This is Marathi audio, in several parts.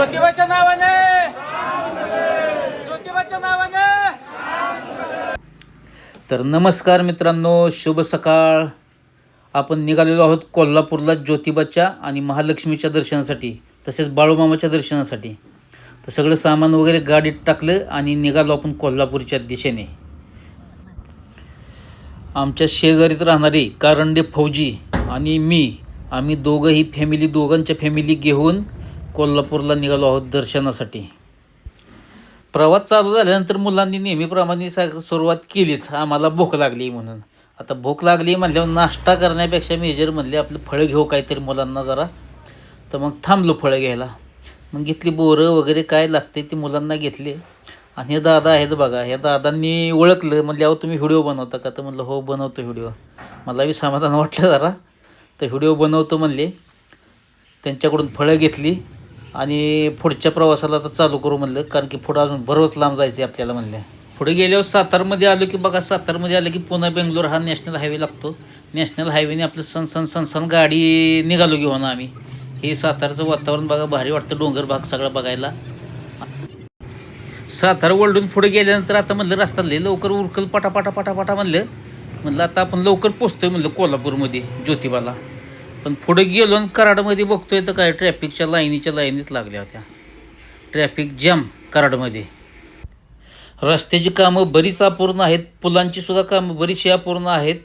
ज्योतिबाच्या नावाने! ज्योतिबाच्या नावाने! तर नमस्कार मित्रांनो शुभ सकाळ. आपण निघालेलो आहोत कोल्हापूरला ज्योतिबाच्या आणि महालक्ष्मीच्या दर्शनासाठी तसेच बाळूमामाच्या दर्शनासाठी. तर सगळं सामान वगैरे गाडीत टाकलं आणि निघालो आपण कोल्हापूरच्या दिशेने. आमच्या शेजारीत राहणारे कारंडे फौजी आणि मी आम्ही दोघंही फॅमिली दोघांच्या फॅमिली घेऊन कोल्हापूरला निघालो आहोत दर्शनासाठी. प्रवास चालू झाल्यानंतर मुलांनी नेहमीप्रमाणे सा सुरुवात केलीच. आम्हाला भूक लागली म्हणून. आता भूक लागली म्हणल्यावर नाश्ता करण्यापेक्षा मेजर म्हणले आपलं फळं घेऊ काहीतरी मुलांना जरा. तर मग थांबलो फळं घ्यायला. मग घेतली बोरं वगैरे काय लागते ते मुलांना घेतले. आणि हे दादा आहेत बघा ह्या दादांनी ओळखलं. म्हणले अहो तुम्ही व्हिडिओ बनवता का? तर म्हणलं हो बनवतो व्हिडिओ. मलाही समाधान वाटलं जरा. तर व्हिडिओ बनवतो म्हणले. त्यांच्याकडून फळं घेतली. आणि पुढच्या प्रवासाला आता चालू करू म्हणलं कारण की पुढं अजून बरोच लांब जायचं आहे आपल्याला म्हणलं. पुढे गेल्यावर सातारमध्ये आलो की बघा सातारमध्ये आलं की पुन्हा बेंगलोर हा नॅशनल हायवे लागतो. नॅशनल हायवेने आपलं सन सन सन सन गाडी निघालो घेऊन आम्ही. हे सातारचं वातावरण बघा भारी वाटतं डोंगर भाग सगळा बघायला. सातारा वळडून पुढे गेल्यानंतर आता म्हणलं रस्ता लय लवकर उरकल पाटा पाटा पाटा पाटा म्हणलं. म्हणलं आता आपण लवकर पोचतोय म्हणलं कोल्हापूरमध्ये ज्योतिबाला. पण पुढे गेलो आणि कराडमध्ये बघतोय तर काय ट्रॅफिकच्या लाईनीच्या लाईनीच लागल्या होत्या. ट्रॅफिक जॅम कराडमध्ये. रस्त्याची कामं बरीच अपूर्ण आहेत पुलांची सुद्धा कामं बरीचशी अपूर्ण आहेत.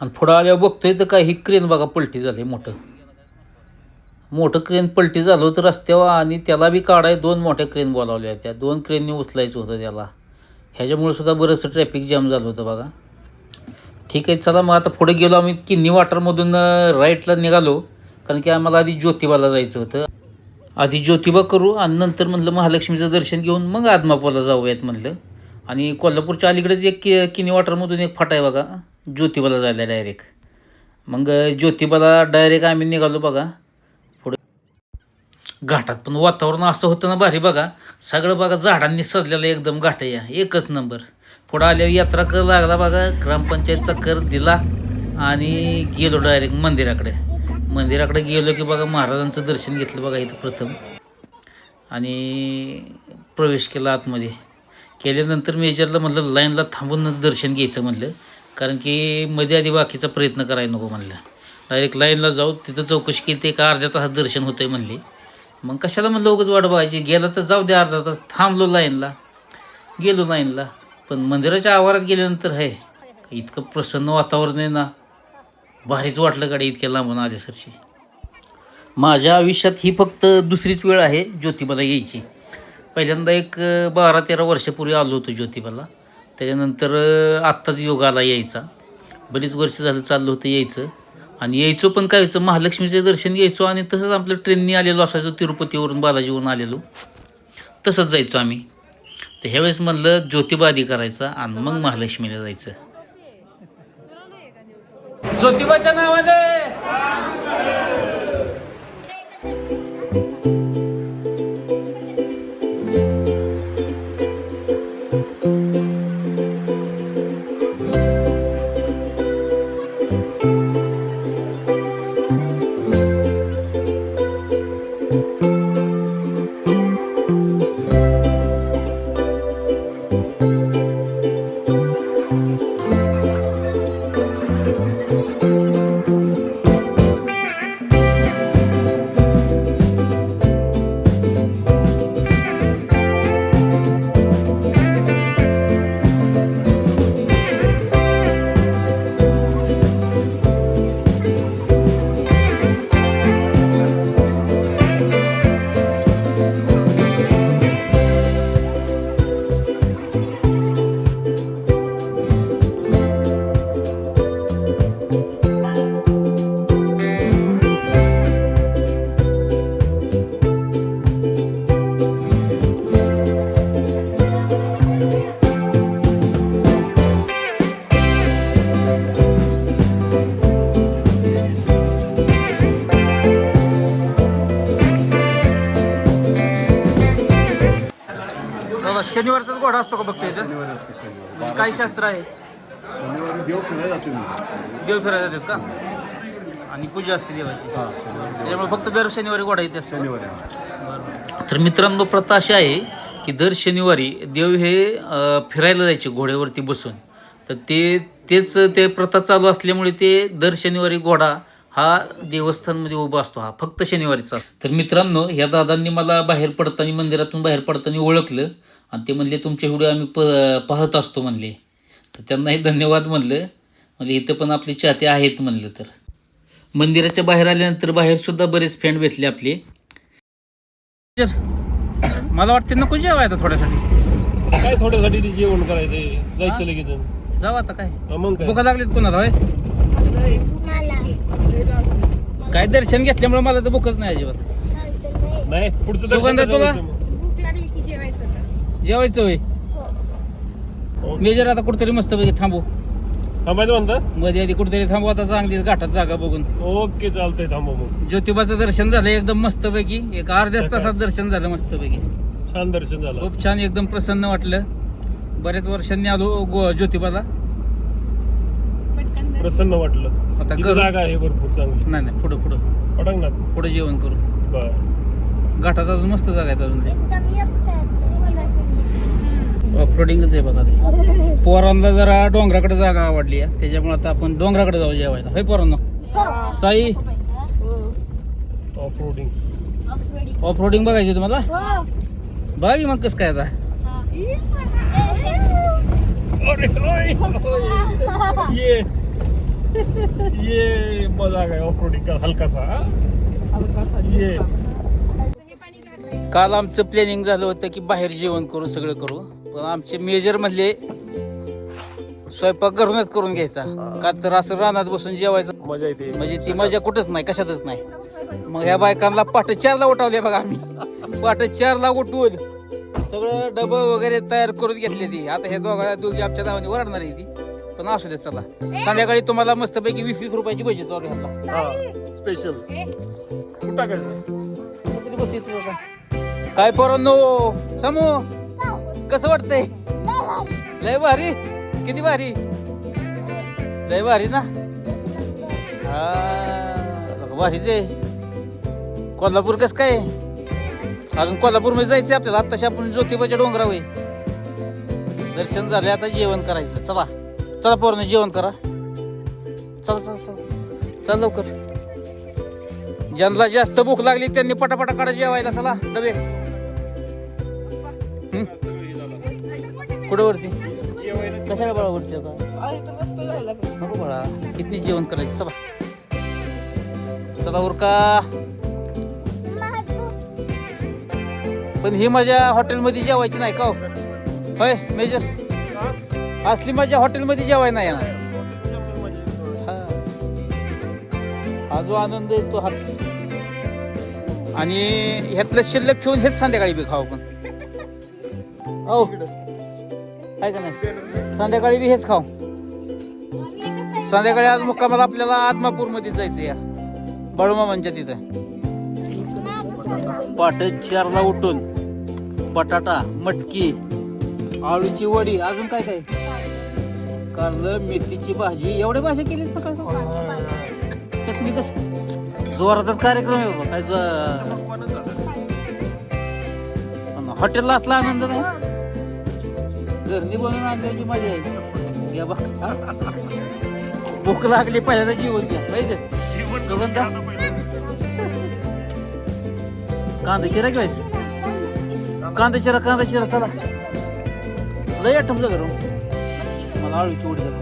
आणि पुढं आल्यावर बघतोय तर काय ही क्रेन बघा पलटी झाली मोठं. मोठं क्रेन पलटी झालं होतं रस्त्यावर आणि त्याला बी काढाय दोन मोठ्या क्रेन बोलावल्या त्या दोन क्रेननी उचलायचं होतं त्याला. ह्याच्यामुळे सुद्धा बरंचसं ट्रॅफिक जाम झालं होतं बघा. ठीक आहे चला मग आता पुढे गेलो आम्ही किन्नी वाटरमधून राईटला निघालो. कारण की आम्हाला आधी ज्योतिबाला जायचं होतं. आधी ज्योतिबा करू आणि नंतर म्हटलं महालक्ष्मीचं दर्शन घेऊन मग आदमापूरला जाऊयात म्हटलं आणि कोल्हापूरच्या अलीकडेच एक कि किनी वाटरमधून एक फाटा आहे बघा. ज्योतिबाला जायला डायरेक्ट मग ज्योतिबाला डायरेक्ट आम्ही निघालो बघा. पुढे घाटात पण वातावरण असं होतं ना भारी बघा. सगळं बघा झाडांनी सजलेलं एकदम घाट या एकच नंबर पुढं आल्यावर यात्रा कर लागला बघा. ग्रामपंचायतचा कर दिला आणि गेलो डायरेक्ट मंदिराकडे. मंदिराकडे गेलो की बघा महाराजांचं दर्शन घेतलं बघा इथं प्रथम. आणि प्रवेश केला आतमध्ये. केल्यानंतर मेजरला म्हटलं लाईनला थांबूनच दर्शन घ्यायचं म्हणलं. कारण की मध्ये आधी बाकीचा प्रयत्न करायला नको म्हणलं. डायरेक्ट लाईनला जाऊ तिथं चौकशी केली ते का अर्ध्या तासात दर्शन होतंय म्हणले. मग कशाला म्हणलं उगच वाट बघायची? गेला तर जाऊ द्या अर्धा तास थांबलो लाईनला. गेलो लाईनला. पण मंदिराच्या आवारात गेल्यानंतर आहे इतकं प्रसन्न वातावरण आहे ना. भारीच वाटलं गाडी इतक्या लांबून आल्यासारखी. माझ्या आयुष्यात ही फक्त दुसरीच वेळ आहे ज्योतिबाला यायची. पहिल्यांदा एक बारा तेरा वर्षापूर्वी आलो होतो ज्योतिबाला. त्याच्यानंतर आत्ताच योगाला यायचा. बरीच वर्ष झालं चाललं होतं यायचं. आणि यायचो पण काय व्हायचं महालक्ष्मीचं दर्शन घ्यायचो आणि तसंच आपलं ट्रेननी आलेलो असायचो तिरुपतीवरून बालाजीवरून आलेलो. तसंच जायचो आम्ही. तर ह्यावेळेस म्हणलं ज्योतिबा आधी करायचं आणि मग महालक्ष्मीला जायचं. ज्योतिबाच्या नावाने. घोडा असतो का बघतो इथं? काय शास्त्र आहे? शनिवारी देव फिरायला जातो मी. देव फिरायला जातात का? आणि पूजा असते देवाची. हा शनिवारी त्याच्यामुळे फक्त दर शनिवारी गोडा येते असतो. शनिवारी. तर मित्रांनो प्रथा अशी आहे की दर शनिवारी देव हे अ, फिरायला जायचे घोड्यावरती बसून. तर ते तेच ते प्रथा चालू असल्यामुळे ते दर शनिवारी घोडा हा देवस्थानमध्ये उभा असतो. हा फक्त शनिवारीचा तर मित्रांनो ह्या दादांनी मला बाहेर पडताना मंदिरातून बाहेर पडताना ओळखलं. आणि ते म्हणले तुमचे व्हिडिओ आम्ही प पाहत असतो म्हणले. तर त्यांनाही धन्यवाद म्हणलं. म्हणजे इथं पण आपले चाहते आहेत म्हणलं तर. मंदिराच्या बाहेर आल्यानंतर बाहेर सुद्धा बरेच फ्रेंड भेटले आपले. मला वाटते नको जेवा आता थोड्यासाठी. काय थोड्यासाठी ते जेवण करायचंय? जायचं लगेच जाऊ आता काय? मग काय? भुका लागलीत कोणाला होय? काय दर्शन घेतल्यामुळे मला तर भूकच नाही अजिबात. नाही पुढचं दर्शन सुगंध कसं तुला? मग? भूक लागली की जेवायचं आता. जेवायचं होय. हो. मेजर आता कुठेतरी मस्त पैकी थांबू. थांबायचं म्हणतं? मध्ये आधी कुठेतरी थांबू आता चांगली घाटात जागा बघून. ओके चालतंय थांबा मग. ज्योतिबाचं दर्शन झालं एकदम मस्त पैकी. एक अर्ध्याच तासात दर्शन झालं मस्त पैकी. छान दर्शन झालं. खूप छान एकदम प्रसन्न वाटलं. बऱ्याच वर्षांनी आलो गो ज्योतिबाला. प्रसन्न वाटलं. आता इथं करू. जागा आहे भरपूर चांगली. नाही नाही पुढं पुढं. पटक ना. पुढं जेवण करू. बर. घाटात अजून मस्त जागा आहेत अजून. हम्म. ऑफरोडिंगच आहे बघा ते. पोरांना जरा डोंगराकडे जागा आवडली आहे. त्याच्यामुळे आता आपण डोंगराकडे जाऊ जेवायला. होय पोरांना? साई? ऑफ रोडिंग ऑफरोडिंग बघायची तुम्हाला? बघा की मग कसं काय आता. ये. ये मजा ऑफ रोडिंग का हलकासा हा? ये. काल आमचं प्लॅनिंग झालं होतं की बाहेर जेवण करू सगळं करू. पण आमचे मेजर म्हणले स्वयंपाक घरूनच करून घ्यायचा. का तर असं रानात बसून जेवायचं. मजा येते. म्हणजे ती मजा कुठंच नाही कशातच नाही. मग ह्या बायकांना पाठ चारला उठवले बघा आम्ही. पाठ चारला उठवून सगळं डबं वगैरे तयार करून घेतले ती. आता हे दोघा दोघी आमच्या गावाने वरडणार आहे ती. पण असू दे चला. संध्याकाळी तुम्हाला मस्तपैकी वीस वीस रुपयाची भजी चालू स्पेशल कुठं? काय पोरांनो समू कसं वाटतंय? लय भारी. किती भारी? लय भारी ना? हा. भारीच आहे. कोल्हापूर कस काय? अजून कोल्हापूरमध्ये जायचंय आपल्याला. आत्ताशी आपण ज्योतिबाच्या डोंगरावर दर्शन झाले आता जेवण करायचं. चला. चला पोरण जेवण करा. चला चला चला. चला लवकर. ज्यांना जास्त भूक लागली त्यांनी पटापटा काढा जेवायला. चला डबे. कुठं वरती? कशाला बाळा वरती आता? नको बाळा किती जेवण करायचं? चला. चला उरका. पण ही माझ्या हॉटेलमध्ये जेवायची नाही का हो? होय मेजर? असली माझ्या हॉटेलमध्ये जेवाय नाही येणार. हा. हा जो आनंद आहे तो हाच. आणि ह्यातलं शिल्लक ठेवून हेच संध्याकाळी बी खाऊ आपण. हो आहे का नाही? संध्याकाळी बी हेच खाऊ. संध्याकाळी आज मुक्कामाला आपल्याला आत्मापूरमध्ये जायचं या बाळूमामांच्या तिथं. पाट चारला उठून बटाटा मटकी आळूची वडी अजून काय काय? कारलं मेथीची भाजी एवढ्या भाज्या केली सकाळ चटणी कशी? जोरातच कार्यक्रम आहे बाबा काय हॉटेलला असला आनंद नाही? घरनी बनवून आणल्याची मजा आहे. घ्या बा. भूक लागली पहिल्यांदा जेवण घ्या. पाहिजे सुगंधा कांदा शिरा घ्यायचं? कांदा शिरा कांदा शिरा चला. लय आठवलं बरं मला आळूची उडी झाली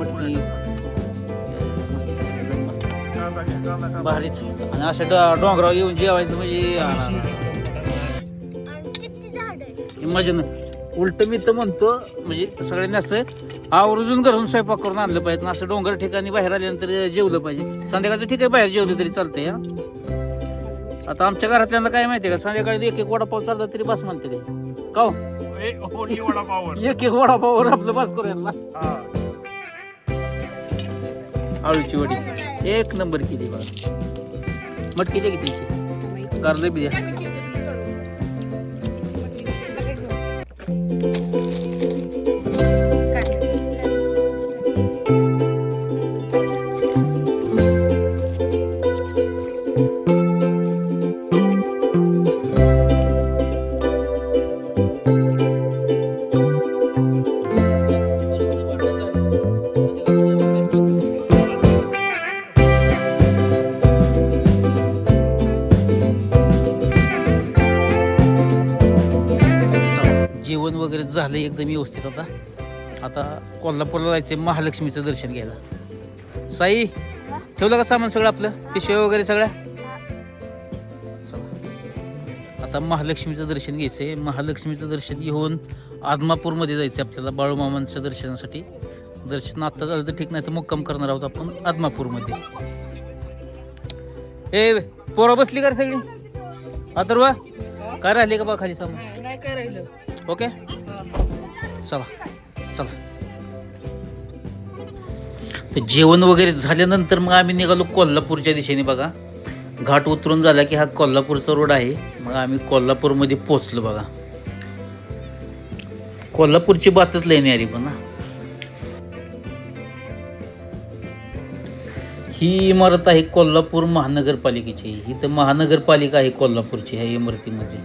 मटकी. भारीच. आणि असं डो- डोंगरावर येऊन जेवायचं म्हणजे मजा ना उलट मी तर म्हणतो म्हणजे सगळ्यांनी असं आवर्जून घरून स्वयंपाक करून आणलं पाहिजे. असं डोंगर ठिकाणी बाहेर आल्यानंतर जेवलं पाहिजे. संध्याकाळचं ठीक आहे बाहेर जेवलं तरी चालतंय आता आमच्या घरातल्यांना काय माहितीये का? संध्याकाळी एक एक वडापाव चालला तरी बस म्हणते ते. का हो? वडापावर एक एक वडापाववर आपलं बस करू यांना. हा. आळूची वडी. एक नंबर केली बघा. मटकी द्या की त्याची? कारले बी द्या. जेवण एकदम व्यवस्थित आता आता कोल्हापूरला जायचं महालक्ष्मीचं दर्शन घ्यायला. साई ठेवलं का सामान सगळं आपलं? पिशव्या वगैरे सगळ्या? आता महालक्ष्मीचं दर्शन घ्यायचंय. महालक्ष्मीचं दर्शन घेऊन आदमापूरमध्ये जायचं आपल्याला बाळूमामांच्या दर्शनासाठी. दर्शन आत्ता झालं तर ठीक नाही तर मुक्काम करणार आहोत आपण आदमापूरमध्ये. ए पोरं बसली का सगळी? अथर्व काय राहिली का बा खाली सामान? काय राहिलं? ओके. चला चला. तर जेवण वगैरे झाल्यानंतर मग आम्ही निघालो कोल्हापूरच्या दिशेने बघा. घाट उतरून झाला की हा कोल्हापूरचा रोड आहे. मग आम्ही कोल्हापूरमध्ये पोचलो बघा. कोल्हापूरची बातच लेणी न्यारी पण ना ही इमारत आहे कोल्हापूर महानगरपालिकेची. ही तर महानगरपालिका आहे कोल्हापूरची ह्या इमारतीमध्ये.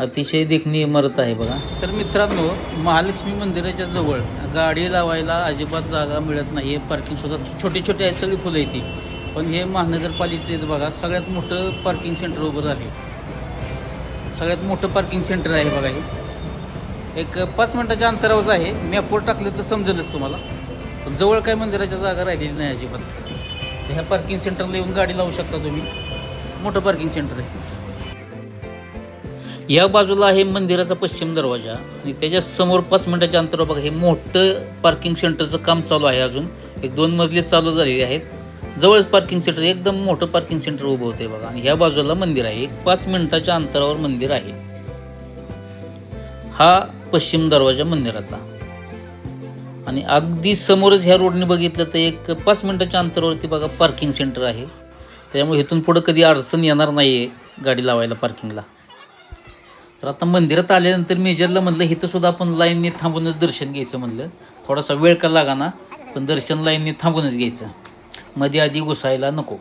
अतिशय देखणी इमारत आहे बघा. तर मित्रांनो महालक्ष्मी मंदिराच्या जवळ गाडी लावायला अजिबात जागा मिळत नाही. पार्किंग सुद्धा छोटे छोटे आहेत सगळी फुलं येते पण हे महानगरपालिकेचं बघा सगळ्यात मोठं पार्किंग सेंटर उभं आहे. सगळ्यात मोठं पार्किंग सेंटर आहे बघा हे. एक पाच मिनटाच्या अंतरावरच आहे. मॅपवर टाकलं तर समजेलच तुम्हाला. पण जवळ काय मंदिराच्या जागा राहिलेली नाही अजिबात. ह्या पार्किंग सेंटरला येऊन गाडी लावू शकता तुम्ही. मोठं पार्किंग सेंटर आहे. या बाजूला आहे मंदिराचा पश्चिम दरवाजा आणि त्याच्यासमोर पाच मिनिटाच्या अंतरावर बघा हे मोठं पार्किंग सेंटरचं काम चालू आहे अजून. एक दोन मजले चालू झालेले आहेत. जवळच पार्किंग सेंटर एकदम मोठं पार्किंग सेंटर उभं होते बघा. आणि ह्या बाजूला मंदिर आहे. एक पाच मिनिटाच्या अंतरावर मंदिर आहे. हा पश्चिम दरवाजा मंदिराचा. आणि अगदी समोरच ह्या रोडने बघितलं तर एक पाच मिनिटाच्या अंतरावरती बघा पार्किंग सेंटर आहे. त्यामुळे इथून पुढं कधी अडचण येणार नाही आहे गाडी लावायला पार्किंगला तर आता मंदिरात आल्यानंतर मेजरला म्हणलं इथं सुद्धा आपण लाईनने थांबूनच दर्शन घ्यायचं म्हणलं. थोडासा वेळ का लागा ना पण दर्शन लाईनने थांबूनच घ्यायचं. मध्ये आधी घुसायला नको.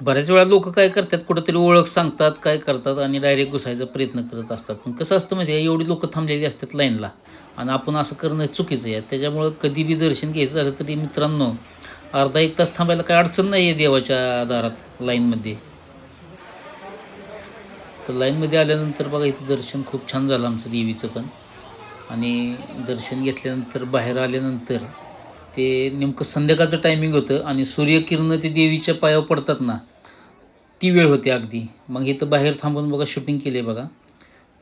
बऱ्याच वेळा लोक काय करतात कुठंतरी ओळख सांगतात काय करतात आणि डायरेक्ट घुसायचा प्रयत्न करत असतात. पण कसं असतं म्हणजे एवढी लोक थांबलेली असतात लाईनला. आणि आपण असं करणं चुकीचं आहे. त्याच्यामुळं कधी बी दर्शन घ्यायचं झालं तरी मित्रांनो अर्धा एक तास थांबायला काय अडचण नाही आहे देवाच्या दारात लाईनमध्ये. तर लाईनमध्ये आल्यानंतर बघा इथं दर्शन खूप छान झालं आमचं देवीचं पण. आणि दर्शन घेतल्यानंतर बाहेर आल्यानंतर ते नेमकं संध्याकाळचं टायमिंग होतं आणि सूर्यकिरणं ते देवीच्या पायावर पडतात ना ती वेळ होती अगदी. मग इथं बाहेर थांबून बघा शूटिंग केले बघा.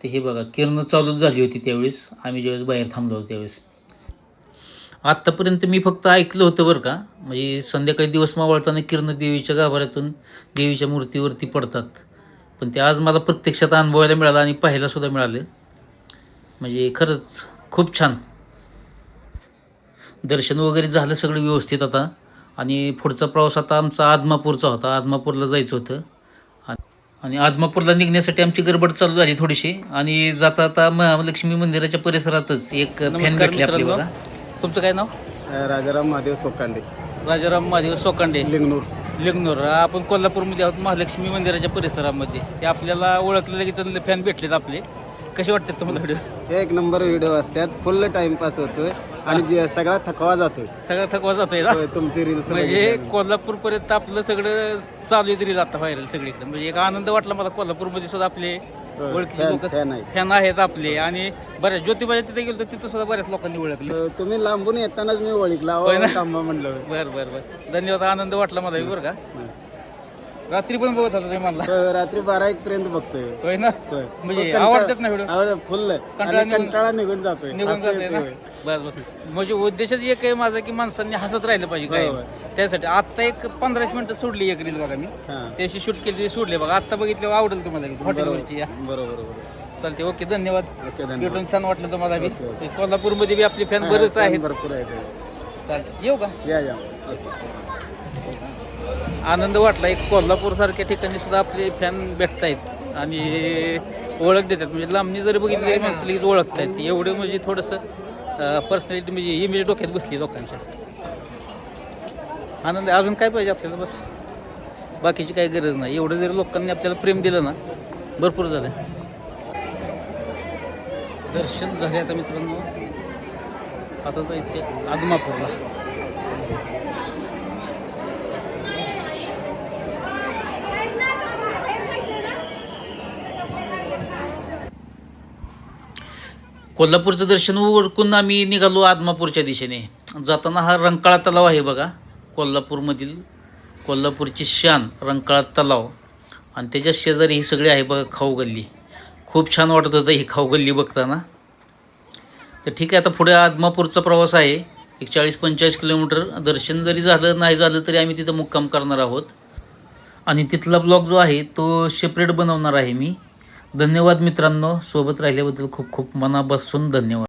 ते हे बघा किरणं चालूच झाली होती त्यावेळेस. आम्ही ज्यावेळेस बाहेर थांबलो होतो त्यावेळेस. आत्तापर्यंत मी फक्त ऐकलं होतं बरं का म्हणजे संध्याकाळी दिवस मावळताना किरण देवीच्या गाभाऱ्यातून देवीच्या मूर्तीवरती पडतात. पण ते आज मला प्रत्यक्षात अनुभवायला मिळालं आणि पाहायला सुद्धा मिळालं. म्हणजे खरंच खूप छान. दर्शन वगैरे झालं सगळं व्यवस्थित आता. आणि पुढचा प्रवास आता आमचा आदमापूरचा होता. आदमापूरला जायचं होतं. आणि आदमापूरला निघण्यासाठी आमची गडबड चालू झाली थोडीशी. आणि जाता आता महालक्ष्मी मंदिराच्या परिसरातच एक फॅन भेटली आपली बघा. तुमचं काय नाव? राजाराम महादेव सोकांडे. राजाराम महादेव सोकांडे. लिंगनूर. लिंगनूर आपण कोल्हापूरमध्ये आहोत महालक्ष्मी मंदिराच्या परिसरामध्ये. ते आपल्याला ओळखलं लगेच फॅन भेटलेत आपले. कसे वाटतात तुम्हाला व्हिडिओ? एक नंबर व्हिडिओ असतात फुल टाइमपास होतोय. आणि जे सगळा थकवा जातोय. सगळा थकवा जातोय ना? तुमची रील्स म्हणजे कोल्हापूरपर्यंत आपलं सगळं चालू आहे तरी जातं व्हायरल सगळीकडे. म्हणजे एक आनंद वाटला मला कोल्हापूरमध्ये सुद्धा आपले. ओळखी fan- लोक fan आहेत. फॅन आहेत आपले. आणि बऱ्याच ज्योतिबाच्या तिथे गेलो तर तिथं सुद्धा बऱ्याच लोकांनी ओळखलं. तुम्ही लांबून येतानाच मी ओळखला. ना? थांबा म्हणलं. बरं बरं बरं. धन्यवाद. आनंद वाटला मला बी बरं का? रात्री पण बघत होता तुम्ही मला होय, रात्री बारा एक पर्यंत बघतोय. होय ना? होय. म्हणजे कंटाळा- आवडतात ना व्हिडिओ आवड फुल कंटाळा आणि निघून- कंटाळा निघून जातोय. निघून असं जाते येतंय, ना? होय. बस बस म्हणजे उद्देशच एक आहे माझा की माणसांनी हसत राहिलं पाहिजे काय त्यासाठी आता एक पंधराशे मिनिटं सोडली एक रील बघा मी. हा. त्याशी शूट केली ती सोडले बघा. आता बघितलं आवडेल तुम्हाला हॉटेलवरची या. बरोबर बरोबर. चालते ओके धन्यवाद. ओके धन्यवाद. भेटून छान वाटलं तुम्हाला बी. ओके. कोल्हापूरमध्ये बी आपले फॅन बरेच आहेत. भरपूर आहेत. चालते येऊ का? या या. ओके. आनंद वाटला. एक कोल्हापूरसारख्या ठिकाणी सुद्धा आपले फॅन भेटतायत आणि ओळख देतात. म्हणजे लांबणी जरी बघितली तरी माणसं लगेच ओळखतायत. एवढं म्हणजे थोडंसं पर्सनॅलिटी म्हणजे इमेज म्हणजे डोक्यात बसली लोकांच्या. आनंद अजून काय पाहिजे आपल्याला? बस. बाकीची काही गरज नाही. एवढं जरी लोकांनी आपल्याला प्रेम दिलं ना भरपूर झालं. दर्शन झाले आता मित्रांनो. आता जायचे आदमापूरला. कोल्हापूरचं दर्शन उरकून आम्ही निघालो आदमापूरच्या दिशेने. जाताना हा रंकाळा तलाव आहे बघा. कोल्हापूरमधील कोल्हापूरची शान रंकाळा तलाव. आणि त्याच्या शेजारी ही सगळी आहे बघा खाऊ गल्ली. खूप छान वाटत होतं ही खाऊ गल्ली बघताना. तर ठीक आहे आता पुढे आदमापूरचा प्रवास आहे. एक चाळीस पंचेचाळीस किलोमीटर. दर्शन जरी झालं नाही झालं तरी आम्ही तिथं मुक्काम करणार आहोत. आणि तिथला ब्लॉग जो आहे तो सेपरेट बनवणार आहे मी. धन्यवाद मित्रांनो. सोबत राहिल्याबद्दल खूप खूप मनापासून धन्यवाद.